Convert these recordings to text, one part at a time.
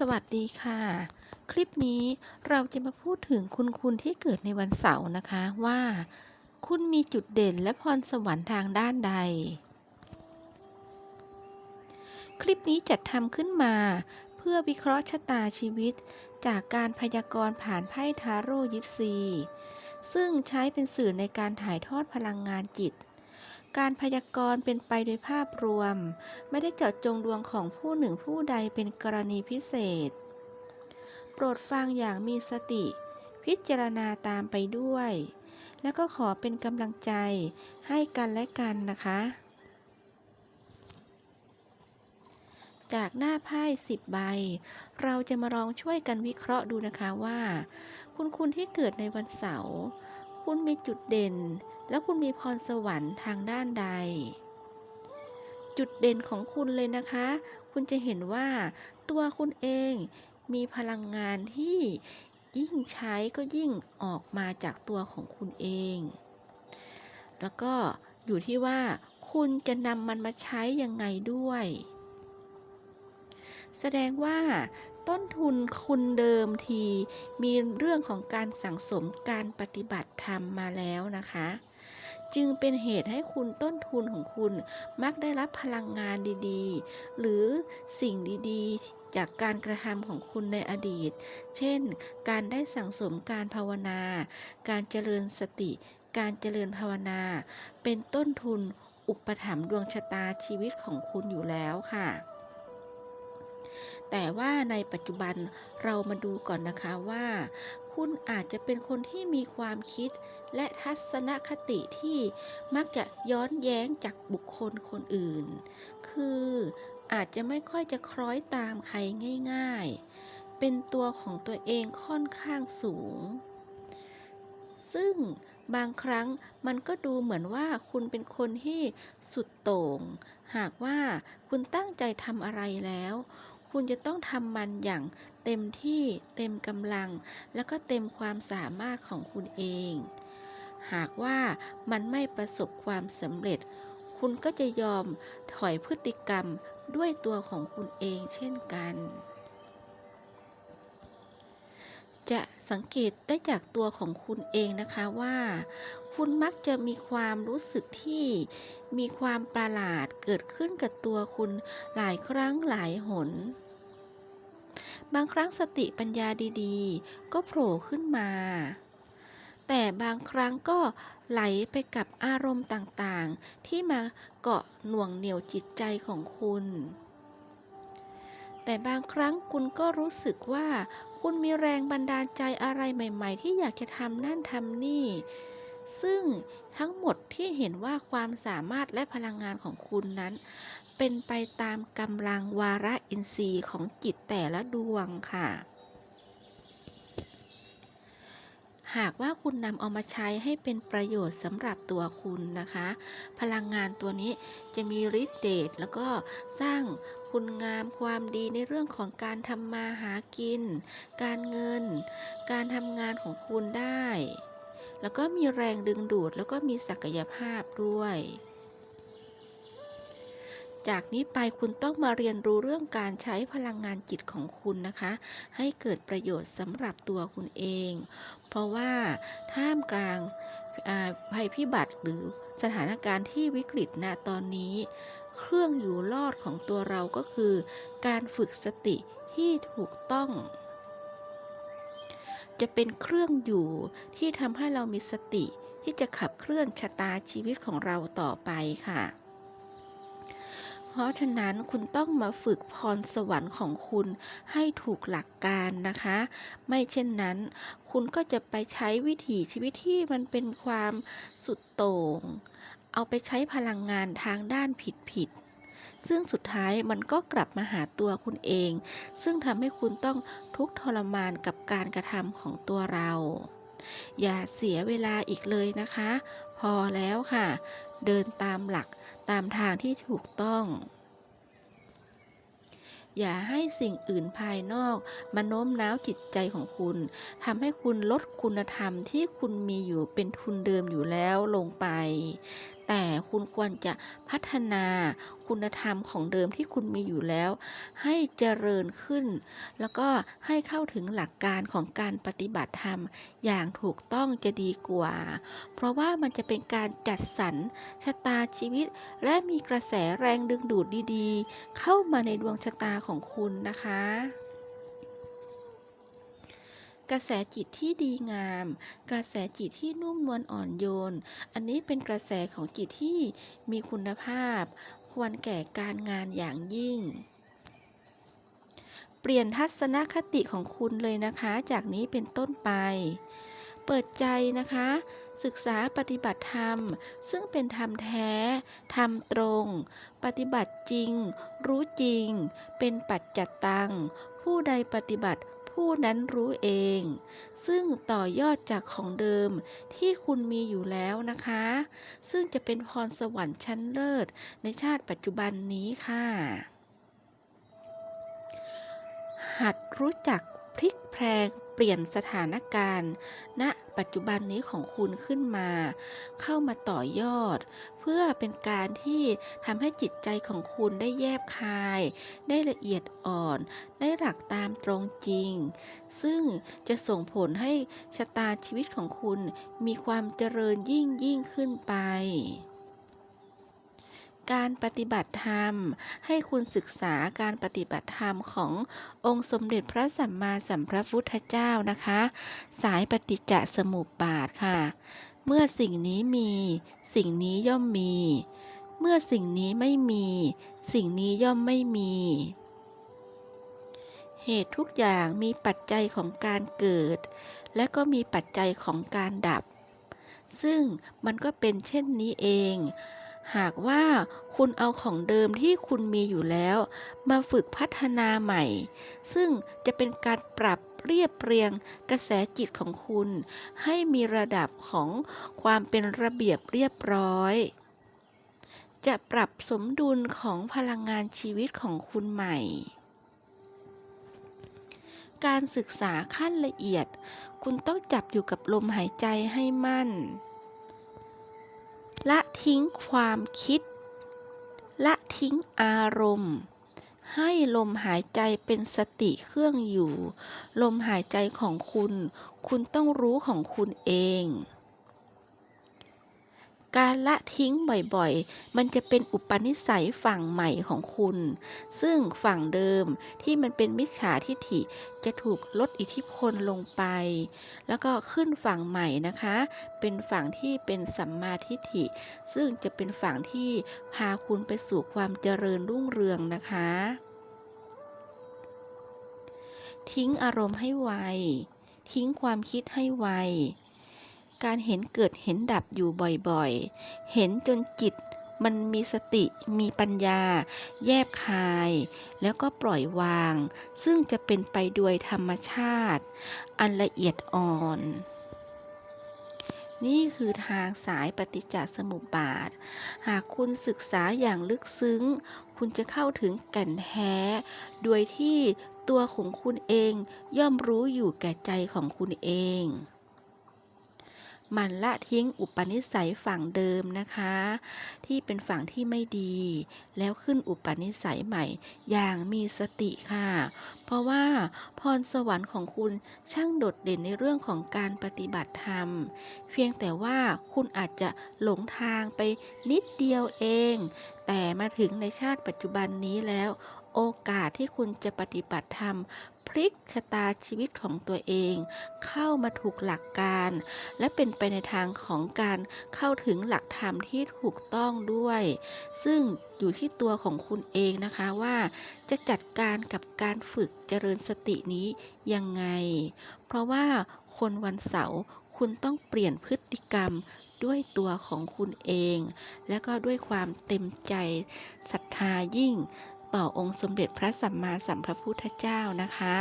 สวัสดีค่ะ คลิปนี้เราจะมาพูดถึงคุณคุณที่เกิดในวันเสาร์นะคะว่า คุณมีจุดเด่นและพรสวรรค์ทางด้านใด คลิปนี้จัดทำขึ้นมา เพื่อวิเคราะห์ชะตาชีวิต จากการพยากรณ์ผ่านไพ่ทาโร่ยิปซี ซึ่งใช้เป็นสื่อในการถ่ายทอดพลังงานจิต การพยากรณ์เป็นไปโดยภาพรวม ไม่ได้เจาะจงดวงของผู้หนึ่งผู้ใดเป็นกรณีพิเศษ โปรดฟังอย่างมีสติ พิจารณาตามไปด้วย แล้วก็ขอเป็นกำลังใจให้กันและกันนะคะ จากหน้าไพ่สิบใบ เราจะมาลองช่วยกันวิเคราะห์ดูนะคะว่า คุณคุณที่เกิดในวันเสาร์ คุณมีจุดเด่น แล้วคุณมีพรสวรรค์ทางด้านใด จุดเด่นของคุณเลยนะคะ คุณจะเห็นว่าตัวคุณเองมีพลังงานที่ยิ่งใช้ก็ยิ่งออกมาจากตัวของคุณเอง แล้วก็อยู่ที่ว่าคุณจะนำมันมาใช้ยังไงด้วย แสดงว่าต้นทุนคุณเดิมทีมีเรื่องของการสั่งสมการปฏิบัติธรรมมาแล้วนะคะ จึงเป็นเหตุให้คุณต้นทุนของคุณมักได้รับพลังงานดีๆ หรือสิ่งดีๆ จากการกระทำของคุณในอดีต เช่น การได้สั่งสมการภาวนา การเจริญสติ การเจริญภาวนา เป็นต้นทุนอุปถัมภ์ดวงชะตาชีวิตของคุณอยู่แล้วค่ะแต่ว่าในปัจจุบันเรามาดูก่อนนะคะว่า คุณอาจจะเป็นคนที่มีความคิด และทัศนคติที่มักจะย้อนแย้งจากบุคคลคนอื่น คืออาจจะไม่ค่อยจะคล้อยตามใครง่าย ๆ เป็นตัวของตัวเองค่อนข้างสูง ซึ่งบางครั้งมันก็ดูเหมือนว่าคุณเป็นคนที่สุดโต่ง หากว่าคุณตั้งใจทำอะไรแล้ว คุณจะต้องทำมันอย่างเต็มที่เต็มกำลัง แล้วก็เต็มความสามารถของคุณเอง หากว่ามันไม่ประสบความสำเร็จ คุณก็จะยอมถอยพฤติกรรมด้วยตัวของคุณเองเช่นกัน จะสังเกตได้จากตัวของคุณเองนะคะว่า คุณมักจะมีความรู้สึกที่มีความประหลาดเกิดขึ้นกับตัวคุณหลายครั้งหลายหน บางครั้งสติปัญญาดีๆ ก็โผล่ขึ้นมา แต่บางครั้งก็ไหลไปกับอารมณ์ต่างๆ ที่มาเกาะหน่วงเหนี่ยวจิตใจของคุณ แต่บางครั้งคุณก็รู้สึกว่า คุณมีแรงบันดาลใจอะไรใหม่ ๆ ที่อยากจะทำนั่นทำนี่ ซึ่งทั้งหมดที่เห็นว่าความสามารถและพลังงานของคุณนั้น เป็นไปตามกำลังวาระอินทรีย์ของจิตแต่ละดวงค่ะ หากว่าคุณนำเอามาใช้ให้เป็นประโยชน์สำหรับตัวคุณนะคะ พลังงานตัวนี้จะมีฤทธิ์เดชแล้วก็สร้างคุณงามความดีในเรื่องของการทำมาหากิน การเงิน การทำงานของคุณได้ แล้วก็มีแรงดึงดูด แล้วก็มีศักยภาพด้วย จากนี้ไปคุณต้องมาเรียนรู้เรื่องการใช้พลังงานจิตของคุณนะคะ ให้เกิดประโยชน์สำหรับตัวคุณเอง เพราะว่าท่ามกลางภัยพิบัติหรือสถานการณ์ที่วิกฤตณตอนนี้ เครื่องอยู่รอดของตัวเราก็คือ การฝึกสติที่ถูกต้อง จะเป็นเครื่องอยู่ที่ทำให้เรามีสติที่จะขับเคลื่อนชะตาชีวิตของเราต่อไปค่ะ เพราะฉะนั้นคุณต้องมาฝึกพรสวรรค์ของคุณให้ถูกหลักการนะคะ ไม่เช่นนั้น คุณก็จะไปใช้วิถีชีวิตที่มันเป็นความสุดโต่ง เอาไปใช้พลังงานทางด้านผิดๆ ซึ่งสุดท้ายมันก็กลับมาหาตัวคุณเอง ซึ่งทำให้คุณต้องทุกข์ทรมานกับการกระทำของตัวเรา อย่าเสียเวลาอีกเลยนะคะ พอแล้วค่ะ เดินตามหลักตามทางที่ถูกต้องอย่าให้สิ่งอื่นภายนอกมาโน้มน้าวจิตใจของคุณทำให้คุณลดคุณธรรมที่คุณมีอยู่เป็นทุนเดิมอยู่แล้วลงไปแต่คุณควรจะพัฒนาคุณธรรมของเดิมที่คุณมีอยู่แล้ว ให้เจริญขึ้น แล้วก็ให้เข้าถึงหลักการของการปฏิบัติธรรม อย่างถูกต้องจะดีกว่า เพราะว่ามันจะเป็นการจัดสรรชะตาชีวิต และมีกระแสแรงดึงดูดดีๆ เข้ามาในดวงชะตาของคุณนะคะ กระแสจิตที่ดีงาม กระแสจิตที่นุ่มนวลอ่อนโยน อันนี้เป็นกระแสของจิตที่มีคุณภาพ ควรแก่การงานอย่างยิ่ง เปลี่ยนทัศนคติของคุณเลยนะคะ จากนี้เป็นต้นไป เปิดใจนะคะ ศึกษาปฏิบัติธรรม ซึ่งเป็นธรรมแท้ ธรรมตรง ปฏิบัติจริง รู้จริง เป็นปัจจัตตัง ผู้ใดปฏิบัติ ผู้นั้นรู้เอง ซึ่งต่อยอดจากของเดิมที่คุณมีอยู่แล้วนะคะ ซึ่งจะเป็นพรสวรรค์ชั้นเลิศในชาติปัจจุบันนี้ค่ะ หัดรู้จัก พลิกแพลงเปลี่ยนสถานการณ์ ณปัจจุบันนี้ของคุณขึ้นมา เข้ามาต่อยอด เพื่อเป็นการที่ทำให้จิตใจของคุณได้แยบคาย ได้ละเอียดอ่อน ได้หลักตามตรงจริง ซึ่งจะส่งผลให้ชะตาชีวิตของคุณมีความเจริญยิ่งยิ่งขึ้นไป การปฏิบัติธรรม ให้คุณศึกษาการปฏิบัติธรรมขององค์สมเด็จพระสัมมาสัมพุทธเจ้านะคะ สายปฏิจจสมุปบาทค่ะ เมื่อสิ่งนี้มีสิ่งนี้ย่อมมี เมื่อสิ่งนี้ไม่มี สิ่งนี้ย่อมไม่มี เหตุทุกอย่างมีปัจจัยของการเกิด และก็มีปัจจัยของการดับ ซึ่งมันก็เป็นเช่นนี้เอง หากว่าคุณเอาของเดิมที่คุณมีอยู่แล้ว มาฝึกพัฒนาใหม่ ซึ่งจะเป็นการปรับเรียบเรียงกระแสจิตของคุณ ให้มีระดับของความเป็นระเบียบเรียบร้อย จะปรับสมดุลของพลังงานชีวิตของคุณใหม่การศึกษาขั้นละเอียด คุณต้องจับอยู่กับลมหายใจให้มั่น ละทิ้งความคิด ละทิ้งอารมณ์ ให้ลมหายใจเป็นสติเครื่องอยู่ ลมหายใจของคุณ คุณต้องรู้ของคุณเอง การละทิ้งบ่อยๆ มันจะเป็นอุปนิสัยฝั่งใหม่ของคุณ ซึ่งฝั่งเดิมที่มันเป็นมิจฉาทิฐิจะถูกลดอิทธิพลลงไป แล้วก็ขึ้นฝั่งใหม่นะคะ เป็นฝั่งที่เป็นสัมมาทิฏฐิ ซึ่งจะเป็นฝั่งที่พาคุณไปสู่ความเจริญรุ่งเรืองนะคะ ทิ้งอารมณ์ให้ไว ทิ้งความคิดให้ไว การเห็นเกิดเห็นดับอยู่บ่อยๆ เห็นจนจิตมันมีสติมีปัญญา แยบคาย แล้วก็ปล่อยวาง ซึ่งจะเป็นไปโดยธรรมชาติ อันละเอียดอ่อน นี่คือทางสายปฏิจจสมุปบาท หากคุณศึกษาอย่างลึกซึ้ง คุณจะเข้าถึงแก่นแท้ โดยที่ตัวของคุณเองย่อมรู้อยู่แก่ใจของคุณเอง มันละทิ้งอุปนิสัยฝั่งเดิมนะคะ ที่เป็นฝั่งที่ไม่ดี แล้วขึ้นอุปนิสัยใหม่ อย่างมีสติค่ะ เพราะว่าพรสวรรค์ของคุณช่างโดดเด่นในเรื่องของการปฏิบัติธรรม เพียงแต่ว่าคุณอาจจะหลงทางไปนิดเดียวเอง แต่มาถึงในชาติปัจจุบันนี้แล้วโอกาสที่คุณจะปฏิบัติธรรม พลิกชะตาชีวิตของตัวเอง เข้ามาถูกหลักการ และเป็นไปในทางของการเข้าถึงหลักธรรมที่ถูกต้องด้วย ซึ่งอยู่ที่ตัวของคุณเองนะคะว่าจะจัดการกับการฝึกเจริญสตินี้ยังไง เพราะว่าคนวันเสาร์คุณต้องเปลี่ยนพฤติกรรมด้วยตัวของคุณเอง และก็ด้วยความเต็มใจศรัทธายิ่ง ต่อองค์สมเด็จพระสัมมาสัมพุทธเจ้านะคะ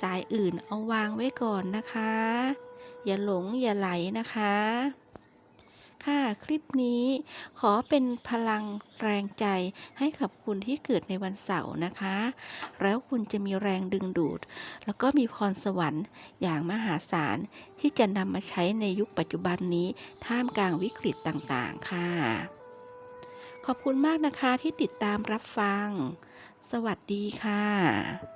สายอื่นเอาวางไว้ก่อนนะคะ อย่าหลงอย่าไหลนะคะ ค่ะคลิปนี้ขอเป็นพลังแรงใจให้กับคุณที่เกิดในวันเสาร์นะคะ แล้วคุณจะมีแรงดึงดูด แล้วก็มีพรสวรรค์อย่างมหาศาลที่จะนำมาใช้ในยุคปัจจุบันนี้ท่ามกลางวิกฤตต่างๆ ค่ะ ขอบคุณมากนะคะที่ติดตามรับฟัง สวัสดีค่ะ